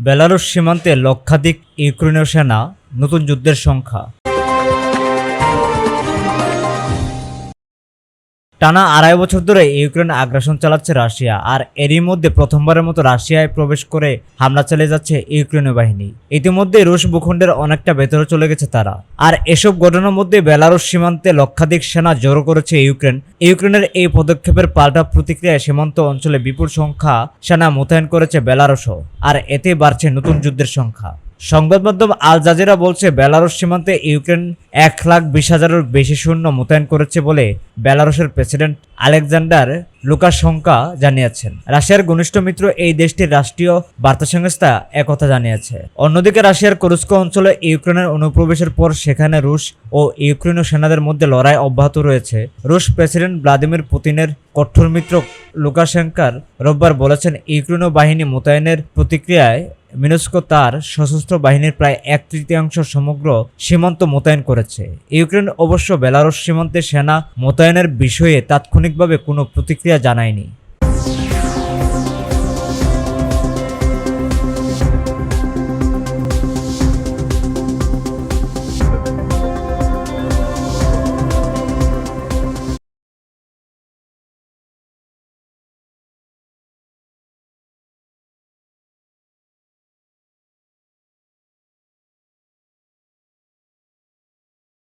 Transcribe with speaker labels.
Speaker 1: বেলারুশ সীমান্তে লক্ষাধিক ইউক্রেনীয় সেনা নতুন যুদ্ধের সংখ্যা। টানা আড়াই বছর ধরে ইউক্রেন আগ্রাসন চালাচ্ছে রাশিয়া, আর এরই মধ্যে প্রথমবারের মতো রাশিয়ায় প্রবেশ করে হামলা চালিয়ে যাচ্ছে ইউক্রেনীয় বাহিনী। ইতিমধ্যে রুশ ভূখণ্ডের অনেকটা ভেতরে চলে গেছে তারা। আর এসব ঘটনার মধ্যে বেলারুশ সীমান্তে লক্ষাধিক সেনা জড়ো করেছে ইউক্রেন। ইউক্রেনের এই পদক্ষেপের পাল্টা প্রতিক্রিয়ায় সীমান্ত অঞ্চলে বিপুল সংখ্যা সেনা মোতায়েন করেছে বেলারুশও, আর এতে বাড়ছে নতুন যুদ্ধের সংখ্যা। সংবাদ মাধ্যম আল জাজিরা বলছে, বেলারুশ সীমান্তে ইউক্রেন এক লাখ বিশ হাজারের বেশি সৈন্য মোতায়েন করেছে বলে বেলারুশের প্রেসিডেন্ট আলেকজান্ডার লুকাশঙ্কা জানিয়েছেন। রাশিয়ার ঘনিষ্ঠ মিত্র এই দেশটির রাষ্ট্রীয় বার্তা সংস্থা একথা জানিয়েছে। অন্যদিকে রাশিয়ার কুরস্ক অঞ্চলে ইউক্রেনের অনুপ্রবেশের পর সেখানে রুশ ও ইউক্রেনীয় সেনাদের মধ্যে লড়াই অব্যাহত রয়েছে। রুশ প্রেসিডেন্ট ভ্লাদিমির পুতিনের কঠোর মিত্র লুকাশেঙ্কার রোববার বলেছেন, ইউক্রেনীয় বাহিনী মোতায়েনের প্রতিক্রিয়ায় মিনস্কো তার সশস্ত্র বাহিনীর প্রায় এক তৃতীয়াংশ সমগ্র সীমান্ত মোতায়েন করেছে। ইউক্রেন অবশ্য বেলারুশ সীমান্তে সেনা মোতায়েনের বিষয়ে তাৎক্ষণিকভাবে কোনো প্রতিক্রিয়া জানায়নি।